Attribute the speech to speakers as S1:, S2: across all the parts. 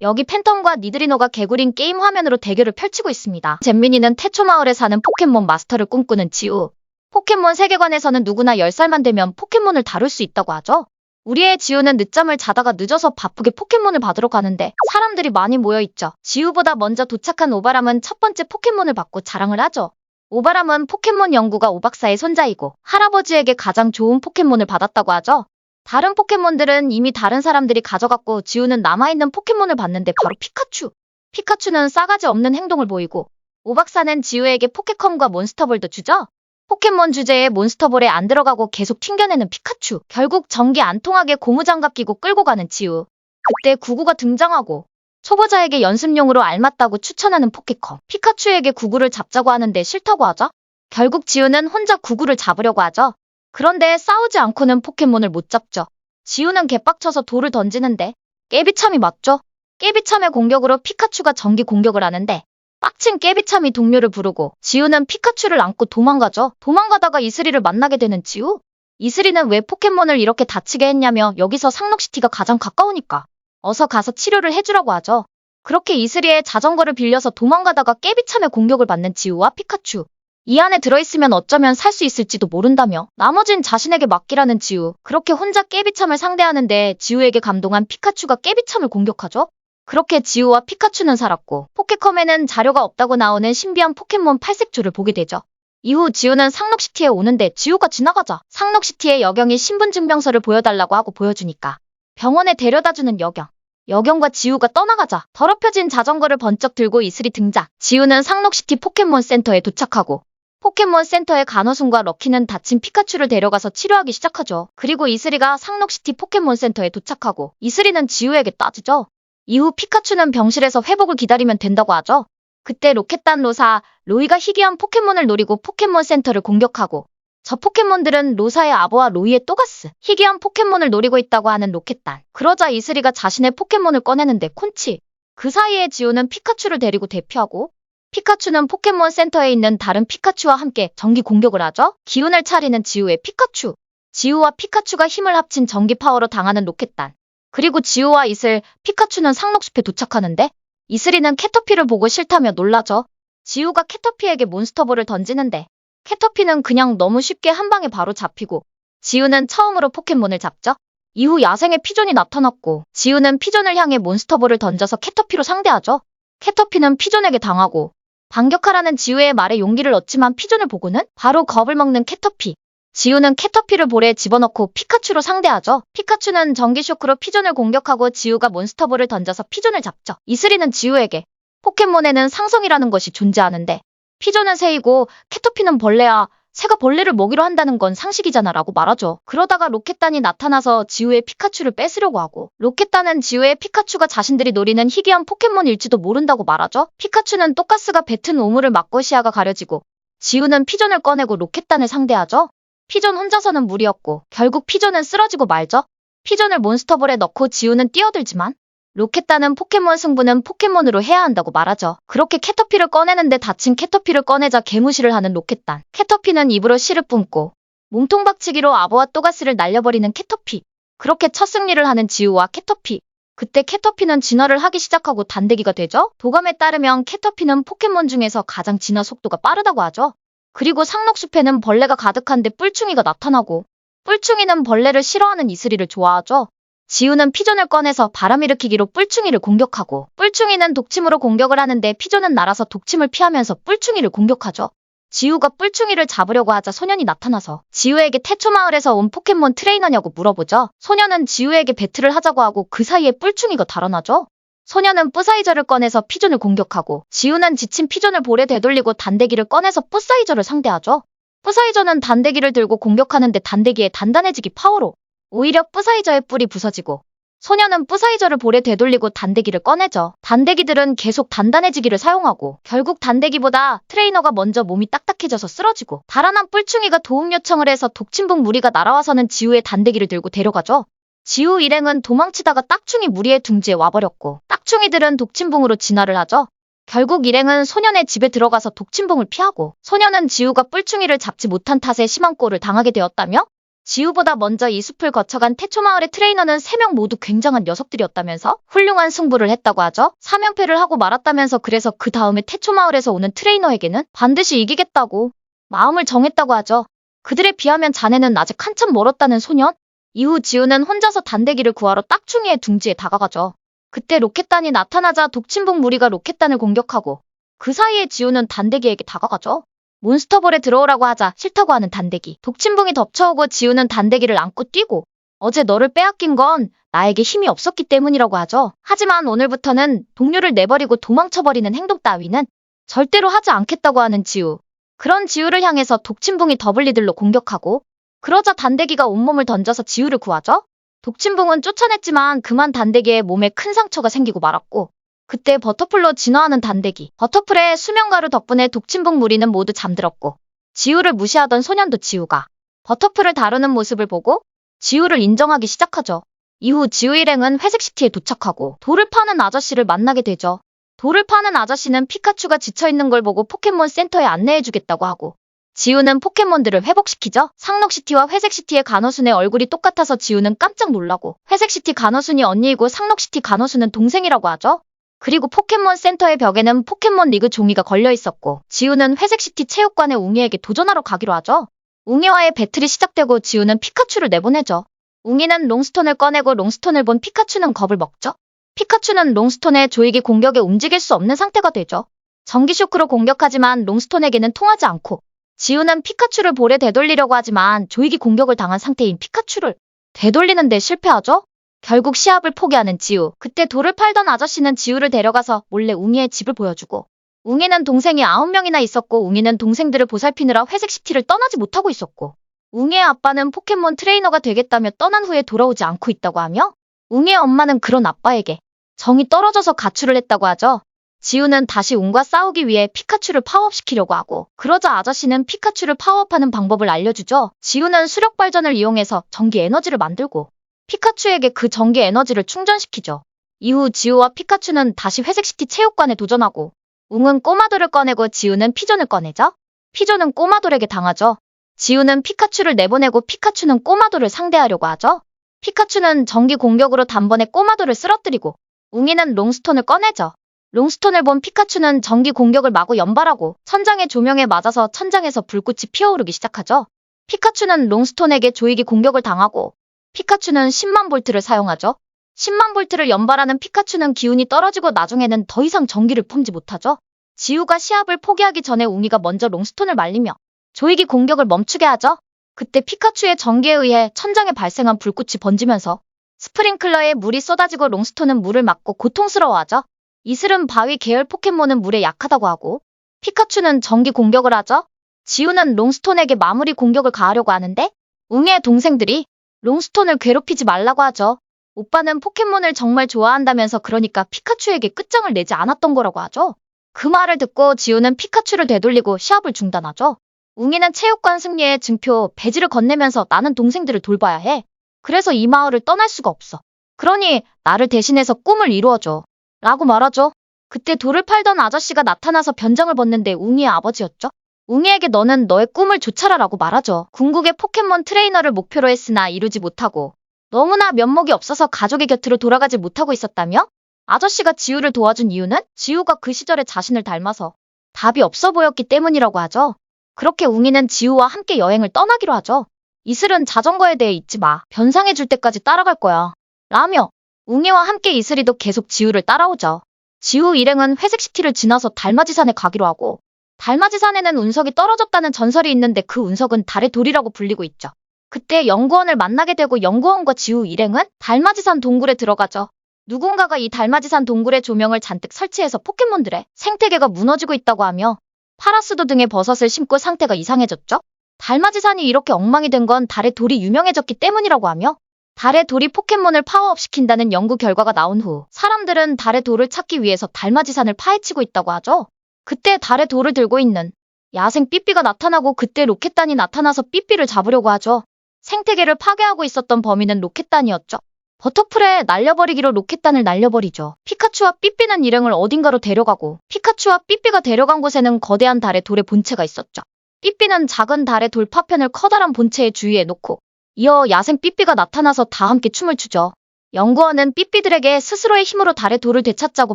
S1: 여기 팬텀과 니드리노가 개구린 게임 화면으로 대결을 펼치고 있습니다. 잼민이는 태초마을에 사는 포켓몬 마스터를 꿈꾸는 지우. 포켓몬 세계관에서는 누구나 10살만 되면 포켓몬을 다룰 수 있다고 하죠. 우리의 지우는 늦잠을 자다가 늦어서 바쁘게 포켓몬을 받으러 가는데 사람들이 많이 모여있죠. 지우보다 먼저 도착한 오바람은 첫 번째 포켓몬을 받고 자랑을 하죠. 오바람은 포켓몬 연구가 오박사의 손자이고 할아버지에게 가장 좋은 포켓몬을 받았다고 하죠. 다른 포켓몬들은 이미 다른 사람들이 가져갔고 지우는 남아있는 포켓몬을 봤는데 바로 피카츄. 피카츄는 싸가지 없는 행동을 보이고 오박사는 지우에게 포켓컴과 몬스터볼도 주죠. 포켓몬 주제에 몬스터볼에 안 들어가고 계속 튕겨내는 피카츄. 결국 전기 안 통하게 고무장갑 끼고 끌고 가는 지우. 그때 구구가 등장하고 초보자에게 연습용으로 알맞다고 추천하는 포켓컴. 피카츄에게 구구를 잡자고 하는데 싫다고 하죠. 결국 지우는 혼자 구구를 잡으려고 하죠. 그런데 싸우지 않고는 포켓몬을 못 잡죠. 지우는 개빡쳐서 돌을 던지는데 깨비참이 맞죠? 깨비참의 공격으로 피카츄가 전기 공격을 하는데 빡친 깨비참이 동료를 부르고 지우는 피카츄를 안고 도망가죠. 도망가다가 이슬이를 만나게 되는 지우. 이슬이는 왜 포켓몬을 이렇게 다치게 했냐며 여기서 상록시티가 가장 가까우니까 어서 가서 치료를 해주라고 하죠. 그렇게 이슬이의 자전거를 빌려서 도망가다가 깨비참의 공격을 받는 지우와 피카츄. 이 안에 들어있으면 어쩌면 살 수 있을지도 모른다며 나머진 자신에게 맡기라는 지우. 그렇게 혼자 깨비참을 상대하는데 지우에게 감동한 피카츄가 깨비참을 공격하죠. 그렇게 지우와 피카츄는 살았고 포켓컴에는 자료가 없다고 나오는 신비한 포켓몬 팔색조를 보게 되죠. 이후 지우는 상록시티에 오는데 지우가 지나가자 상록시티의 여경이 신분증명서를 보여달라고 하고 보여주니까 병원에 데려다주는 여경. 여경과 지우가 떠나가자 더럽혀진 자전거를 번쩍 들고 이슬이 등장. 지우는 상록시티 포켓몬 센터에 도착하고 포켓몬 센터의 간호순과 럭키는 다친 피카츄를 데려가서 치료하기 시작하죠. 그리고 이슬이가 상록시티 포켓몬 센터에 도착하고 이슬이는 지우에게 따지죠. 이후 피카츄는 병실에서 회복을 기다리면 된다고 하죠. 그때 로켓단 로사, 로이가 희귀한 포켓몬을 노리고 포켓몬 센터를 공격하고 저 포켓몬들은 로사의 아버와 로이의 또가스, 희귀한 포켓몬을 노리고 있다고 하는 로켓단. 그러자 이슬이가 자신의 포켓몬을 꺼내는데 콘치. 그 사이에 지우는 피카츄를 데리고 대피하고 피카츄는 포켓몬 센터에 있는 다른 피카츄와 함께 전기 공격을 하죠. 기운을 차리는 지우의 피카츄. 지우와 피카츄가 힘을 합친 전기 파워로 당하는 로켓단. 그리고 지우와 이슬, 피카츄는 상록숲에 도착하는데 이슬이는 캐터피를 보고 싫다며 놀라죠. 지우가 캐터피에게 몬스터볼을 던지는데 캐터피는 그냥 너무 쉽게 한 방에 바로 잡히고 지우는 처음으로 포켓몬을 잡죠. 이후 야생의 피존이 나타났고 지우는 피존을 향해 몬스터볼을 던져서 캐터피로 상대하죠. 캐터피는 피존에게 당하고 반격하라는 지우의 말에 용기를 얻지만 피존을 보고는 바로 겁을 먹는 캐터피. 지우는 캐터피를 볼에 집어넣고 피카츄로 상대하죠. 피카츄는 전기 쇼크로 피존을 공격하고 지우가 몬스터볼을 던져서 피존을 잡죠. 이슬이는 지우에게 포켓몬에는 상성이라는 것이 존재하는데 피존은 새이고 캐터피는 벌레야. 새가 벌레를 먹이로 한다는 건 상식이잖아 라고 말하죠. 그러다가 로켓단이 나타나서 지우의 피카츄를 뺏으려고 하고 로켓단은 지우의 피카츄가 자신들이 노리는 희귀한 포켓몬일지도 모른다고 말하죠. 피카츄는 또가스가 뱉은 오물을 맞고 시야가 가려지고 지우는 피존을 꺼내고 로켓단을 상대하죠. 피존 혼자서는 무리였고 결국 피존은 쓰러지고 말죠. 피존을 몬스터볼에 넣고 지우는 뛰어들지만 로켓단은 포켓몬 승부는 포켓몬으로 해야 한다고 말하죠. 그렇게 캐터피를 꺼내는데 다친 캐터피를 꺼내자 개무시를 하는 로켓단. 캐터피는 입으로 씨를 뿜고 몸통박치기로 아버와 또가스를 날려버리는 캐터피. 그렇게 첫 승리를 하는 지우와 캐터피. 그때 캐터피는 진화를 하기 시작하고 단대기가 되죠. 도감에 따르면 캐터피는 포켓몬 중에서 가장 진화 속도가 빠르다고 하죠. 그리고 상록숲에는 벌레가 가득한데 뿔충이가 나타나고 뿔충이는 벌레를 싫어하는 이슬이를 좋아하죠. 지우는 피존을 꺼내서 바람 일으키기로 뿔충이를 공격하고 뿔충이는 독침으로 공격을 하는데 피존은 날아서 독침을 피하면서 뿔충이를 공격하죠. 지우가 뿔충이를 잡으려고 하자 소년이 나타나서 지우에게 태초마을에서 온 포켓몬 트레이너냐고 물어보죠. 소년은 지우에게 배틀을 하자고 하고 그 사이에 뿔충이가 달아나죠. 소년은 뿌사이저를 꺼내서 피존을 공격하고 지우는 지친 피존을 볼에 되돌리고 단대기를 꺼내서 뿌사이저를 상대하죠. 뿌사이저는 단대기를 들고 공격하는데 단대기의 단단해지기 파워로 오히려 뿌사이저의 뿔이 부서지고 소년은 뿌사이저를 볼에 되돌리고 단대기를 꺼내죠. 단대기들은 계속 단단해지기를 사용하고 결국 단대기보다 트레이너가 먼저 몸이 딱딱해져서 쓰러지고 달아난 뿔충이가 도움 요청을 해서 독침봉 무리가 날아와서는 지우의 단대기를 들고 데려가죠. 지우 일행은 도망치다가 딱충이 무리의 둥지에 와버렸고 딱충이들은 독침봉으로 진화를 하죠. 결국 일행은 소년의 집에 들어가서 독침봉을 피하고 소년은 지우가 뿔충이를 잡지 못한 탓에 심한 꼴을 당하게 되었다며 지우보다 먼저 이 숲을 거쳐간 태초마을의 트레이너는 3명 모두 굉장한 녀석들이었다면서 훌륭한 승부를 했다고 하죠. 사명패를 하고 말았다면서 그래서 그 다음에 태초마을에서 오는 트레이너에게는 반드시 이기겠다고 마음을 정했다고 하죠. 그들에 비하면 자네는 아직 한참 멀었다는 소년? 이후 지우는 혼자서 단대기를 구하러 딱충이의 둥지에 다가가죠. 그때 로켓단이 나타나자 독침북 무리가 로켓단을 공격하고 그 사이에 지우는 단대기에게 다가가죠. 몬스터볼에 들어오라고 하자 싫다고 하는 단대기. 독침붕이 덮쳐오고 지우는 단대기를 안고 뛰고 어제 너를 빼앗긴 건 나에게 힘이 없었기 때문이라고 하죠. 하지만 오늘부터는 동료를 내버리고 도망쳐버리는 행동 따위는 절대로 하지 않겠다고 하는 지우. 그런 지우를 향해서 독침붕이 더블리들로 공격하고 그러자 단대기가 온몸을 던져서 지우를 구하죠. 독침붕은 쫓아냈지만 그만 단대기의 몸에 큰 상처가 생기고 말았고 그때 버터풀로 진화하는 단대기. 버터풀의 수면가루 덕분에 독침붕 무리는 모두 잠들었고 지우를 무시하던 소년도 지우가 버터풀을 다루는 모습을 보고 지우를 인정하기 시작하죠. 이후 지우 일행은 회색시티에 도착하고 돌을 파는 아저씨를 만나게 되죠. 돌을 파는 아저씨는 피카츄가 지쳐있는 걸 보고 포켓몬 센터에 안내해주겠다고 하고 지우는 포켓몬들을 회복시키죠. 상록시티와 회색시티의 간호순의 얼굴이 똑같아서 지우는 깜짝 놀라고 회색시티 간호순이 언니이고 상록시티 간호순은 동생이라고 하죠. 그리고 포켓몬 센터의 벽에는 포켓몬 리그 종이가 걸려 있었고 지우는 회색시티 체육관에 웅이에게 도전하러 가기로 하죠. 웅이와의 배틀이 시작되고 지우는 피카츄를 내보내죠. 웅이는 롱스톤을 꺼내고 롱스톤을 본 피카츄는 겁을 먹죠. 피카츄는 롱스톤의 조이기 공격에 움직일 수 없는 상태가 되죠. 전기 쇼크로 공격하지만 롱스톤에게는 통하지 않고 지우는 피카츄를 볼에 되돌리려고 하지만 조이기 공격을 당한 상태인 피카츄를 되돌리는데 실패하죠. 결국 시합을 포기하는 지우. 그때 돌을 팔던 아저씨는 지우를 데려가서 몰래 웅이의 집을 보여주고 웅이는 동생이 9명이나 있었고 웅이는 동생들을 보살피느라 회색 시티를 떠나지 못하고 있었고 웅이의 아빠는 포켓몬 트레이너가 되겠다며 떠난 후에 돌아오지 않고 있다고 하며 웅이의 엄마는 그런 아빠에게 정이 떨어져서 가출을 했다고 하죠. 지우는 다시 웅과 싸우기 위해 피카츄를 파워업시키려고 하고 그러자 아저씨는 피카츄를 파워업하는 방법을 알려주죠. 지우는 수력 발전을 이용해서 전기 에너지를 만들고 피카츄에게 그 전기 에너지를 충전시키죠. 이후 지우와 피카츄는 다시 회색시티 체육관에 도전하고 웅은 꼬마돌을 꺼내고 지우는 피존을 꺼내죠. 피존은 꼬마돌에게 당하죠. 지우는 피카츄를 내보내고 피카츄는 꼬마돌을 상대하려고 하죠. 피카츄는 전기 공격으로 단번에 꼬마돌을 쓰러뜨리고 웅이는 롱스톤을 꺼내죠. 롱스톤을 본 피카츄는 전기 공격을 마구 연발하고 천장의 조명에 맞아서 천장에서 불꽃이 피어오르기 시작하죠. 피카츄는 롱스톤에게 조이기 공격을 당하고 피카츄는 10만 볼트를 사용하죠. 10만 볼트를 연발하는 피카츄는 기운이 떨어지고 나중에는 더 이상 전기를 품지 못하죠. 지우가 시합을 포기하기 전에 웅이가 먼저 롱스톤을 말리며 조이기 공격을 멈추게 하죠. 그때 피카츄의 전기에 의해 천장에 발생한 불꽃이 번지면서 스프링클러에 물이 쏟아지고 롱스톤은 물을 맞고 고통스러워하죠. 이슬은 바위 계열 포켓몬은 물에 약하다고 하고 피카츄는 전기 공격을 하죠. 지우는 롱스톤에게 마무리 공격을 가하려고 하는데 웅의 동생들이 롱스톤을 괴롭히지 말라고 하죠. 오빠는 포켓몬을 정말 좋아한다면서 그러니까 피카츄에게 끝장을 내지 않았던 거라고 하죠. 그 말을 듣고 지우는 피카츄를 되돌리고 시합을 중단하죠. 웅이는 체육관 승리의 증표 배지를 건네면서 나는 동생들을 돌봐야 해. 그래서 이 마을을 떠날 수가 없어. 그러니 나를 대신해서 꿈을 이루어줘. 라고 말하죠. 그때 돌을 팔던 아저씨가 나타나서 변장을 벗는데 웅이의 아버지였죠. 웅이에게 너는 너의 꿈을 쫓아라라고 말하죠. 궁극의 포켓몬 트레이너를 목표로 했으나 이루지 못하고 너무나 면목이 없어서 가족의 곁으로 돌아가지 못하고 있었다며? 아저씨가 지우를 도와준 이유는 지우가 그 시절에 자신을 닮아서 답이 없어 보였기 때문이라고 하죠. 그렇게 웅이는 지우와 함께 여행을 떠나기로 하죠. 이슬은 자전거에 대해 잊지 마. 변상해 줄 때까지 따라갈 거야. 라며 웅이와 함께 이슬이도 계속 지우를 따라오죠. 지우 일행은 회색 시티를 지나서 달맞이산에 가기로 하고 달맞이산에는 운석이 떨어졌다는 전설이 있는데 그 운석은 달의 돌이라고 불리고 있죠. 그때 연구원을 만나게 되고 연구원과 지우 일행은 달맞이산 동굴에 들어가죠. 누군가가 이 달맞이산 동굴에 조명을 잔뜩 설치해서 포켓몬들의 생태계가 무너지고 있다고 하며 파라스도 등의 버섯을 심고 상태가 이상해졌죠. 달맞이산이 이렇게 엉망이 된 건 달의 돌이 유명해졌기 때문이라고 하며 달의 돌이 포켓몬을 파워업시킨다는 연구 결과가 나온 후 사람들은 달의 돌을 찾기 위해서 달맞이산을 파헤치고 있다고 하죠. 그때 달의 돌을 들고 있는 야생 삐삐가 나타나고 그때 로켓단이 나타나서 삐삐를 잡으려고 하죠. 생태계를 파괴하고 있었던 범인은 로켓단이었죠. 버터풀에 날려버리기로 로켓단을 날려버리죠. 피카츄와 삐삐는 일행을 어딘가로 데려가고 피카츄와 삐삐가 데려간 곳에는 거대한 달의 돌의 본체가 있었죠. 삐삐는 작은 달의 돌 파편을 커다란 본체의 주위에 놓고 이어 야생 삐삐가 나타나서 다 함께 춤을 추죠. 연구원은 삐삐들에게 스스로의 힘으로 달의 돌을 되찾자고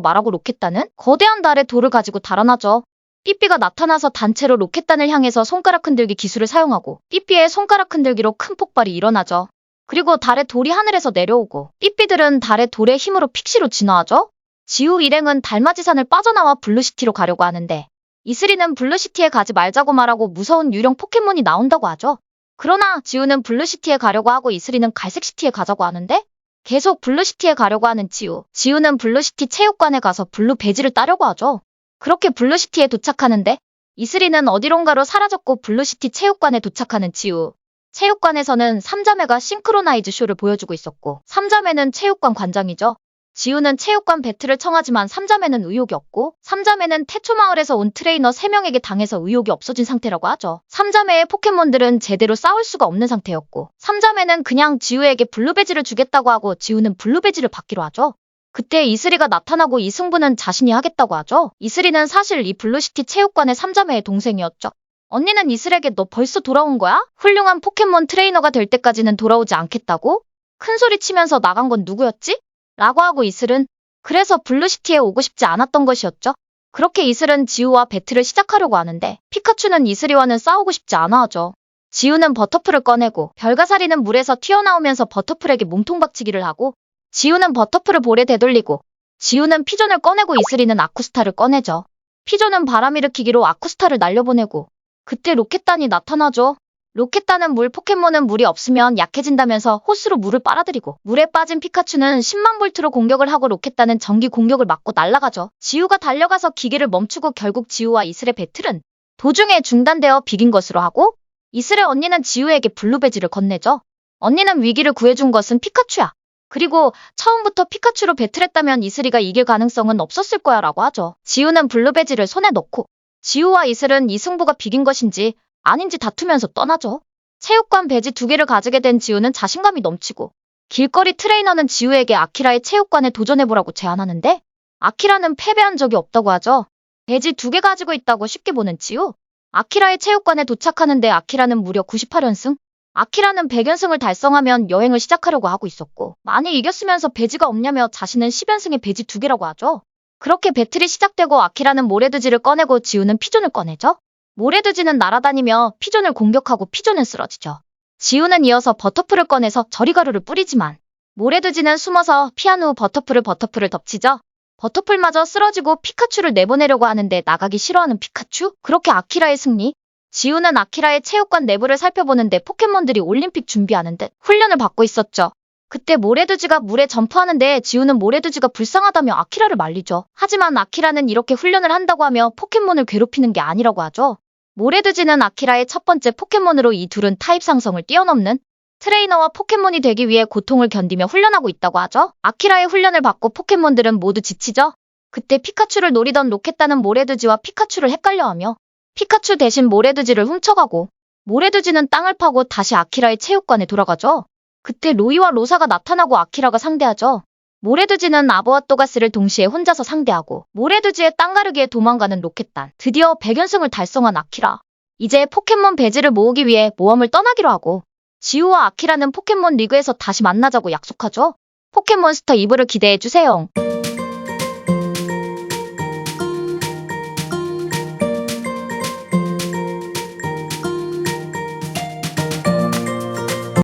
S1: 말하고 로켓단은 거대한 달의 돌을 가지고 달아나죠. 삐삐가 나타나서 단체로 로켓단을 향해서 손가락 흔들기 기술을 사용하고 삐삐의 손가락 흔들기로 큰 폭발이 일어나죠. 그리고 달의 돌이 하늘에서 내려오고 삐삐들은 달의 돌의 힘으로 픽시로 진화하죠. 지우 일행은 달맞이산을 빠져나와 블루시티로 가려고 하는데 이슬이는 블루시티에 가지 말자고 말하고 무서운 유령 포켓몬이 나온다고 하죠. 그러나 지우는 블루시티에 가려고 하고 이슬이는 갈색시티에 가자고 하는데 계속 블루시티에 가려고 하는 지우. 지우는 블루시티 체육관에 가서 블루 배지를 따려고 하죠. 그렇게 블루시티에 도착하는데 이슬이는 어디론가로 사라졌고 블루시티 체육관에 도착하는 지우. 체육관에서는 삼자매가 싱크로나이즈 쇼를 보여주고 있었고 삼자매는 체육관 관장이죠. 지우는 체육관 배틀을 청하지만 삼자매는 의욕이 없고 삼자매는 태초마을에서 온 트레이너 3명에게 당해서 의욕이 없어진 상태라고 하죠. 삼자매의 포켓몬들은 제대로 싸울 수가 없는 상태였고 삼자매는 그냥 지우에게 블루배지를 주겠다고 하고 지우는 블루배지를 받기로 하죠. 그때 이슬이가 나타나고 이 승부는 자신이 하겠다고 하죠. 이슬이는 사실 이 블루시티 체육관의 삼자매의 동생이었죠. 언니는 이슬에게 너 벌써 돌아온 거야? 훌륭한 포켓몬 트레이너가 될 때까지는 돌아오지 않겠다고? 큰 소리 치면서 나간 건 누구였지? 라고 하고 이슬은 그래서 블루시티에 오고 싶지 않았던 것이었죠. 그렇게 이슬은 지우와 배틀을 시작하려고 하는데 피카츄는 이슬이와는 싸우고 싶지 않아 하죠. 지우는 버터풀을 꺼내고 별가사리는 물에서 튀어나오면서 버터풀에게 몸통박치기를 하고 지우는 버터풀을 볼에 되돌리고 지우는 피존을 꺼내고 이슬이는 아쿠스타를 꺼내죠. 피존은 바람 일으키기로 아쿠스타를 날려보내고 그때 로켓단이 나타나죠. 로켓단은 물 포켓몬은 물이 없으면 약해진다면서 호스로 물을 빨아들이고 물에 빠진 피카츄는 10만 볼트로 공격을 하고 로켓단은 전기 공격을 맞고 날아가죠. 지우가 달려가서 기계를 멈추고 결국 지우와 이슬의 배틀은 도중에 중단되어 비긴 것으로 하고 이슬의 언니는 지우에게 블루배지를 건네죠. 언니는 위기를 구해준 것은 피카츄야. 그리고 처음부터 피카츄로 배틀했다면 이슬이가 이길 가능성은 없었을 거야 라고 하죠. 지우는 블루배지를 손에 넣고 지우와 이슬은 이 승부가 비긴 것인지 아닌지 다투면서 떠나죠. 체육관 배지 두 개를 가지게 된 지우는 자신감이 넘치고 길거리 트레이너는 지우에게 아키라의 체육관에 도전해보라고 제안하는데 아키라는 패배한 적이 없다고 하죠. 배지 두 개 가지고 있다고 쉽게 보는 지우. 아키라의 체육관에 도착하는데 아키라는 무려 98연승? 아키라는 100연승을 달성하면 여행을 시작하려고 하고 있었고 많이 이겼으면서 배지가 없냐며 자신은 10연승에 배지 두 개라고 하죠. 그렇게 배틀이 시작되고 아키라는 모래두지를 꺼내고 지우는 피존을 꺼내죠. 모래두지는 날아다니며 피존을 공격하고 피존은 쓰러지죠. 지우는 이어서 버터풀을 꺼내서 저리가루를 뿌리지만 모래두지는 숨어서 피한 후 버터풀을 버터풀을 덮치죠. 버터풀마저 쓰러지고 피카츄를 내보내려고 하는데 나가기 싫어하는 피카츄? 그렇게 아키라의 승리? 지우는 아키라의 체육관 내부를 살펴보는데 포켓몬들이 올림픽 준비하는 듯 훈련을 받고 있었죠. 그때 모래두지가 물에 점프하는데 지우는 모래두지가 불쌍하다며 아키라를 말리죠. 하지만 아키라는 이렇게 훈련을 한다고 하며 포켓몬을 괴롭히는 게 아니라고 하죠. 모래두지는 아키라의 첫 번째 포켓몬으로 이 둘은 타입 상성을 뛰어넘는 트레이너와 포켓몬이 되기 위해 고통을 견디며 훈련하고 있다고 하죠. 아키라의 훈련을 받고 포켓몬들은 모두 지치죠. 그때 피카츄를 노리던 로켓단은 모래두지와 피카츄를 헷갈려하며 피카츄 대신 모래두지를 훔쳐가고 모래두지는 땅을 파고 다시 아키라의 체육관에 돌아가죠. 그때 로이와 로사가 나타나고 아키라가 상대하죠. 모래두지는 아보아 또가스를 동시에 혼자서 상대하고 모래두지의 땅가르기에 도망가는 로켓단. 드디어 100연승을 달성한 아키라. 이제 포켓몬 배지를 모으기 위해 모험을 떠나기로 하고 지우와 아키라는 포켓몬 리그에서 다시 만나자고 약속하죠. 포켓몬스터 2부를 기대해주세요.